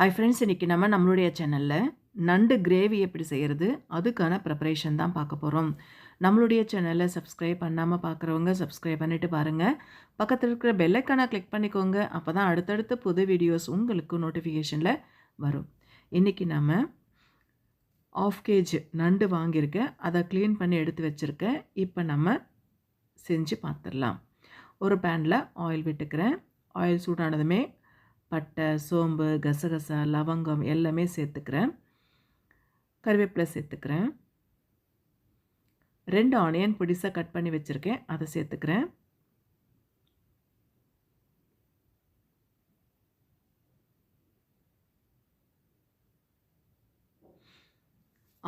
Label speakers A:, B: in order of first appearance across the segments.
A: Hi friends இன்றைக்கி நம்ம நம்மளுடைய சேனலில் நண்டு கிரேவி எப்படி செய்கிறது அதுக்கான ப்ரிப்பரேஷன் தான் பார்க்க போகிறோம் நம்மளுடைய சேனலை சப்ஸ்கிரைப் பண்ணாமல் பார்க்குறவங்க சப்ஸ்கிரைப் பண்ணிவிட்டு பாருங்கள் பக்கத்தில் இருக்கிற பெல்லைக்கான கிளிக் பண்ணிக்கோங்க. அப்போ தான் அடுத்தடுத்த புது வீடியோஸ் உங்களுக்கு நோட்டிஃபிகேஷனில் வரும். இன்றைக்கி நம்ம ஆஃப் கேஜ் நண்டு வாங்கியிருக்கேன். அதை க்ளீன் பண்ணி எடுத்து வச்சுருக்கேன். இப்போ நம்ம செஞ்சு பார்த்துடலாம். ஒரு பேனில் ஆயில் விட்டுக்கிறேன். ஆயில் சூடானதுமே பட்டை சோம்பு கசகசா லவங்கம் எல்லாமே சேர்த்துக்கிறேன். கருவேப்பிலை சேர்த்துக்கிறேன். ரெண்டு ஆனியன் பிடிசாக கட் பண்ணி வச்சுருக்கேன். அதை சேர்த்துக்கிறேன்.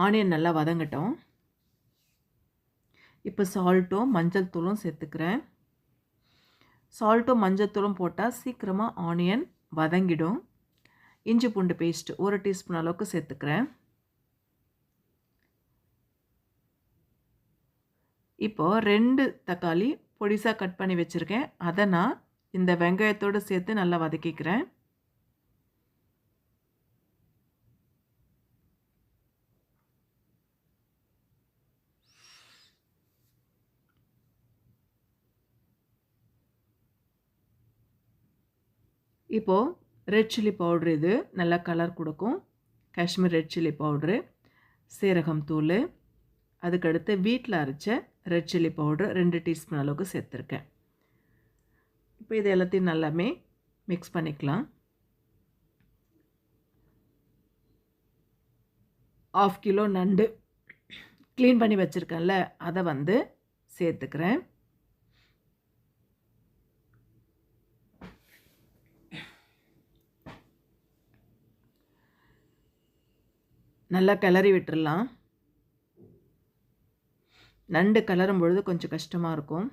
A: ஆனியன் நல்லா வதங்கட்டும். இப்போ சால்ட்டும் மஞ்சள் தூளும் சேர்த்துக்கிறேன். சால்ட்டும் மஞ்சள் தூளும் போட்டால் சீக்கிரமாக ஆனியன் வதங்கிடும். இஞ்சி பூண்டு பேஸ்ட் ஒரு டீஸ்பூன் அளவுக்கு சேர்த்துக்கிறேன். இப்போது ரெண்டு தக்காளி பொடிசாக கட் பண்ணி வச்சுருக்கேன். அதை நான் இந்த வெங்காயத்தோடு சேர்த்து நல்லா வதக்கிக்கிறேன். இப்போது ரெட் சில்லி பவுட்ரு இது நல்லா கலர் கொடுக்கும். காஷ்மீர் ரெட் சில்லி பவுட்ரு சீரகம் தூள். அதுக்கடுத்து வீட்டில் அரைச்ச ரெட் சில்லி பவுட்ரு ரெண்டு டீஸ்பூன் அளவுக்கு சேர்த்துருக்கேன். இப்போ இது எல்லாத்தையும் நல்லாமே மிக்ஸ் பண்ணிக்கலாம். ஆஃப் கிலோ நண்டு க்ளீன் பண்ணி வச்சுருக்கேன்ல அதை வந்து சேர்த்துக்கிறேன். நல்லா கிளறி விட்டுடலாம் நண்டு கிளறும் பொழுது கொஞ்சம் கஷ்டமாக இருக்கும்.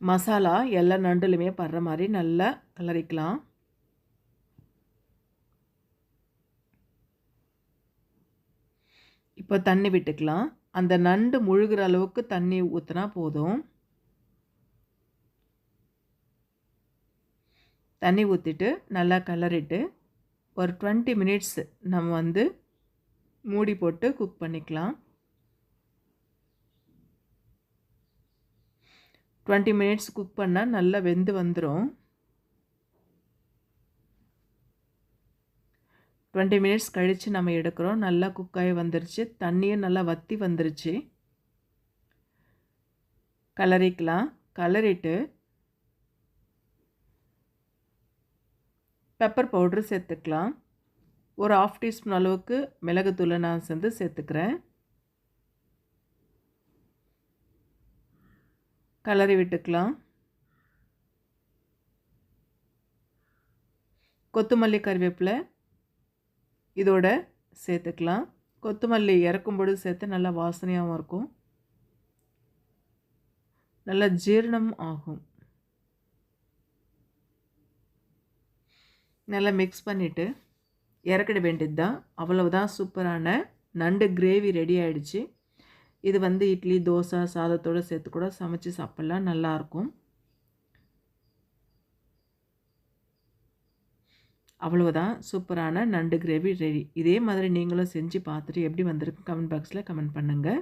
A: மசாலா எல்லா நண்டுலையுமே படுற மாதிரி நல்லா கலரிக்கலாம் இப்போ தண்ணி விட்டுக்கலாம். அந்த நண்டு முழுகிற அளவுக்கு தண்ணி ஊற்றினா போதும். தண்ணி ஊற்றிட்டு நல்லா கலரிட்டு ஒரு டுவெண்ட்டி மினிட்ஸ் நம்ம வந்து மூடி போட்டு குக் பண்ணிக்கலாம். டுவெண்ட்டி மினிட்ஸ் குக் பண்ணால் நல்லா வெந்து வந்துடும் டுவெண்ட்டி மினிட்ஸ் கழித்து நம்ம எடுக்கிறோம். நல்லா குக்காகி வந்துருச்சு. தண்ணியும் நல்லா வற்றி வந்துருச்சு. கலரிக்கலாம். கலரிட்டு பெப்பர் பவுட்ரு சேர்த்துக்கலாம். ஒரு ஆஃப் டீஸ்பூன் அளவுக்கு மிளகுத்தூளை நான் சேர்ந்து சேர்த்துக்கிறேன். கலரி விட்டுக்கலாம். கொத்தமல்லி கருவேப்பிலை இதோட சேர்த்துக்கலாம். கொத்தமல்லி இறக்கும்போது சேர்த்து நல்லா வாசனையாகவும் இருக்கும். நல்லா ஜீரணம் ஆகும். நல்லா மிக்ஸ் பண்ணிவிட்டு இறக்கிட வேண்டியது தான் அவ்வளவுதான் சூப்பரான நண்டு கிரேவி ரெடி ஆகிடுச்சு இது வந்து இட்லி தோசை சாதத்தோடு சேர்த்து கூட சமைச்சு சாப்பிட்லாம். நல்லாயிருக்கும் அவ்வளவுதான். சூப்பரான நண்டு கிரேவி ரெடி. இதே மாதிரி நீங்களும் செஞ்சு பார்த்துட்டு எப்படி வந்திருக்கு கமெண்ட் பாக்ஸில் கமெண்ட் பண்ணுங்கள்